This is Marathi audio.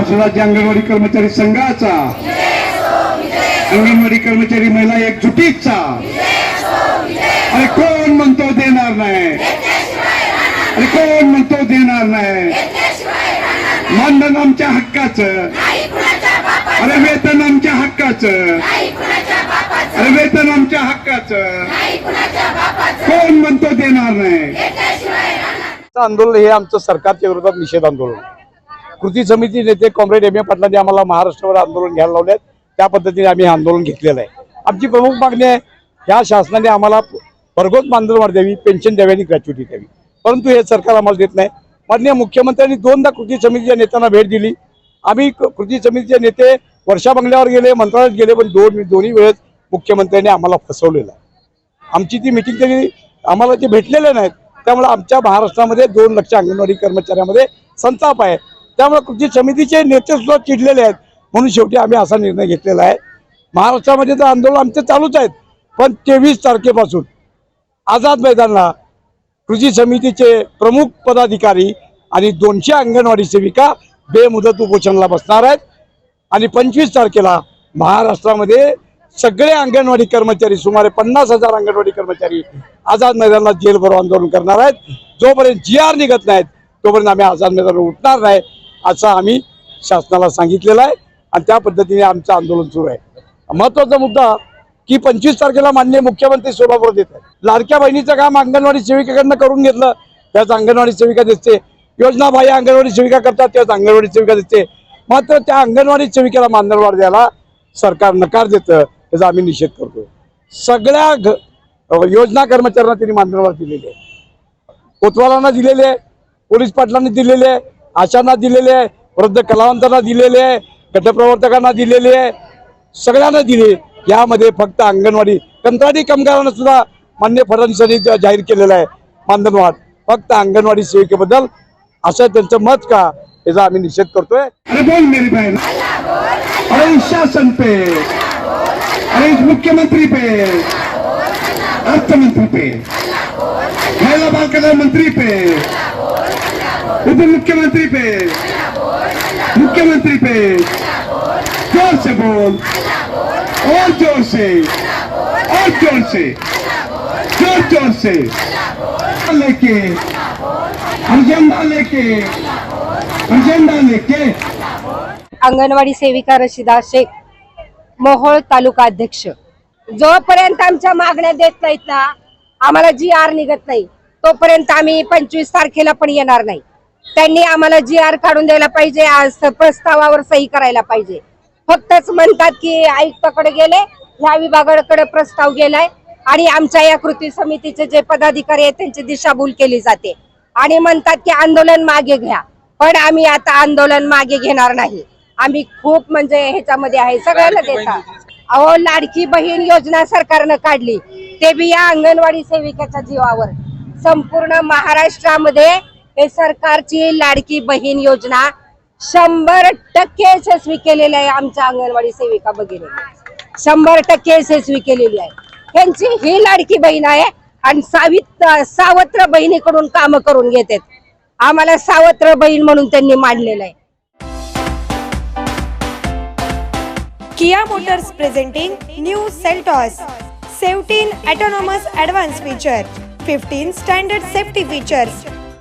महाराष्ट्र राज्य अंगणवाडी कर्मचारी संघाचा. अंगणवाडी कर्मचारी महिला एकजुटीचा. अरे कोण म्हणतो देणार नाही? अरे कोण म्हणतो देणार नाही? मानधन आमच्या हक्काचं. अरे वेतन आमच्या हक्काचं. अरे वेतन आमच्या हक्काचं. कोण म्हणतो देणार नाही? आंदोलन हे आमचं सरकारच्या विरोधात निषेध आंदोलन. कृती समिती नेते कॉम्रेड एम ए पाटलांनी आम्हाला महाराष्ट्रावर आंदोलन घ्यायला लावले त्या पद्धतीने आम्ही हे आंदोलन घेतलेलं आहे. आमची प्रमुख मागणी आहे ह्या शासनाने आम्हाला भरघोस मानधनवाढ द्यावी पेन्शन द्यावी आणि ग्रॅच्युटी द्यावी. परंतु हे सरकार आम्हाला देत नाही. माननीय मुख्यमंत्र्यांनी दोनदा कृती समितीच्या नेत्यांना भेट दिली. आम्ही क- कृती समितीचे नेते वर्षा बंगल्यावर गेले मंत्रालयात गेले पण दोन दोन्ही वेळेस मुख्यमंत्र्यांनी आम्हाला फसवलेलं आहे. आमची ती मिटिंग तरी आम्हाला ते भेटलेले नाहीत त्यामुळे आमच्या महाराष्ट्रामध्ये दोन लक्ष अंगणवाडी कर्मचाऱ्यामध्ये संताप आहे. त्यामुळे कृती समितीचे नेते सुद्धा चिडलेले आहेत. म्हणून शेवटी आम्ही असा निर्णय घेतलेला आहे. महाराष्ट्रामध्ये तर आंदोलन आमचे चालूच आहेत. पण तेवीस तारखेपासून आझाद मैदानला कृषी समितीचे प्रमुख पदाधिकारी आणि दोनशे अंगणवाडी सेविका बेमुदत उपोषणाला बसणार आहेत. आणि पंचवीस तारखेला महाराष्ट्रामध्ये सगळे अंगणवाडी कर्मचारी सुमारे पन्नास हजार अंगणवाडी कर्मचारी आझाद मैदानाला जेलभरो आंदोलन करणार आहेत. जोपर्यंत जी आर निघत नाहीत तोपर्यंत आम्ही आझाद मैदानावर उठणार नाही. असं आम्ही शासनाला सांगितलेलं आहे. आणि त्या पद्धतीने आमचं आंदोलन सुरू आहे. महत्त्वाचा मुद्दा की पंचवीस तारखेला माननीय मुख्यमंत्री सोलापूर देत आहेत. लाडक्या बहिणीचं काम अंगणवाडी सेविकेकडनं करून घेतलं त्याच अंगणवाडी सेविका दिसते. योजना बाह्य अंगणवाडी सेविका करतात त्याच अंगणवाडी सेविका दिसते. मात्र त्या अंगणवाडी सेविकेला मानधनवाढ द्यायला सरकार नकार देतं त्याचा आम्ही निषेध करतो सगळ्या योजना कर्मचाऱ्यांना त्यांनी मानधनवाढ दिलेली आहे कोतवालांना दिलेले आहे पोलीस पाटलांनी दिलेले आहे आशांना दिलेले आहे वृद्ध कलावंतांना दिलेले आहे गटप्रवर्तकांना दिलेले आहे सगळ्यांना दिले यामध्ये फक्त अंगणवाडी कंत्राटी कामगारांना सुद्धा मान्य फडणवीसांनी जाहीर केलेलं आहे. मानधनवाढ फक्त अंगणवाडी सेविकेबद्दल असं त्यांचं मत का याचा आम्ही निषेध करतोय. अरे बोल मेरी बहन अरे शासन पे. अरे मुख्यमंत्री पे. अर्थमंत्री पे. महिला बाल कल्याण मंत्री पे. उपमुख्यमंत्री पे। मुख्यमंत्री पे। जोर से बोल। और जोर से। और जोर से। जोर जोर से। लेके। एजेंडा लेके। एजेंडा लेके। अंगणवाडी सेविका रशिदा शेख मोहोळ तालुका अध्यक्ष. जोपर्यंत आमच्या मागण्या देत नाहीत ना आम्हाला जी आर निघत नाही तोपर्यंत आम्ही पंचवीस तारखेला पण येणार नाही. त्यांनी आम्हाला जी आर काढून द्यायला पाहिजे आज प्रस्तावावर सही करायला पाहिजे. फक्तच म्हणतात की आयुक्ताकडे गेले ह्या विभागाकडे प्रस्ताव गेलाय आणि आमच्या या कृती समितीचे जे पदाधिकारी आहेत त्यांची दिशाभूल केली जाते. आणि म्हणतात की आंदोलन मागे घ्या पण आम्ही आता आंदोलन मागे घेणार नाही. आम्ही खूप म्हणजे ह्याच्यामध्ये आहे सगळ्यांना देतात. अहो लाडकी बहीण योजना सरकारनं काढली. ते बी या अंगणवाडी सेविकेच्या जीवावर. संपूर्ण महाराष्ट्रामध्ये हे सरकारची लाडकी बहीण योजना शंभर टक्के यशस्वी केलेली आहे. आमच्या अंगणवाडी सेविका भगिनी शंभर टक्के यशस्वी केलेली आहे. त्यांची ही लाडकी बहीण आहे आणि सावित सावत्र बहिणीकडून काम करून घेतात. आम्हाला सावत्र बहीण म्हणून त्यांनी मांडलेलं आहे. Kia Motors presenting new Seltos. Seventeen autonomous advance feature fifteen standard safety features